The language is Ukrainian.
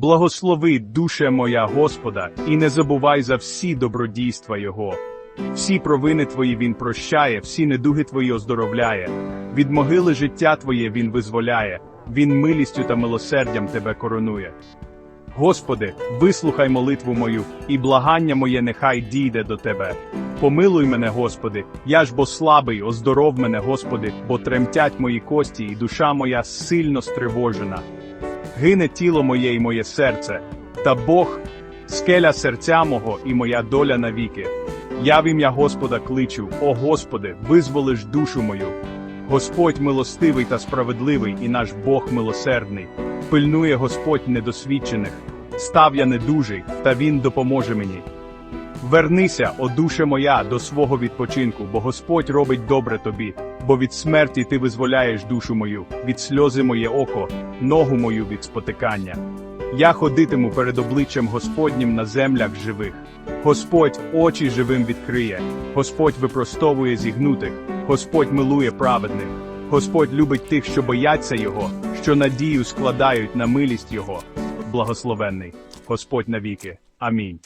Благослови, душе моя Господа, і не забувай за всі добродійства Його. Всі провини твої він прощає, всі недуги твої оздоровляє. Від могили життя твоє він визволяє, він милістю та милосердям тебе коронує. Господи, вислухай молитву мою, і благання моє нехай дійде до тебе. Помилуй мене, Господи, я ж бо слабий, оздоров мене, Господи, бо тремтять мої кості, і душа моя сильно стривожена. Гине тіло моє і моє серце, та Бог, скеля серця мого і моя доля навіки. Я в ім'я Господа кличу, о Господи, визволиш душу мою. Господь милостивий та справедливий, і наш Бог милосердний. Пильнує Господь недосвідчених. Став я недужий, та Він допоможе мені. Вернися, о душе моя, до свого відпочинку, бо Господь робить добре тобі, бо від смерті ти визволяєш душу мою, від сльози моє око, ногу мою від спотикання. Я ходитиму перед обличчям Господнім на землях живих. Господь очі живим відкриє, Господь випростовує зігнутих, Господь милує праведних, Господь любить тих, що бояться Його, що надію складають на милість Його. Благословенний Господь навіки. Амінь.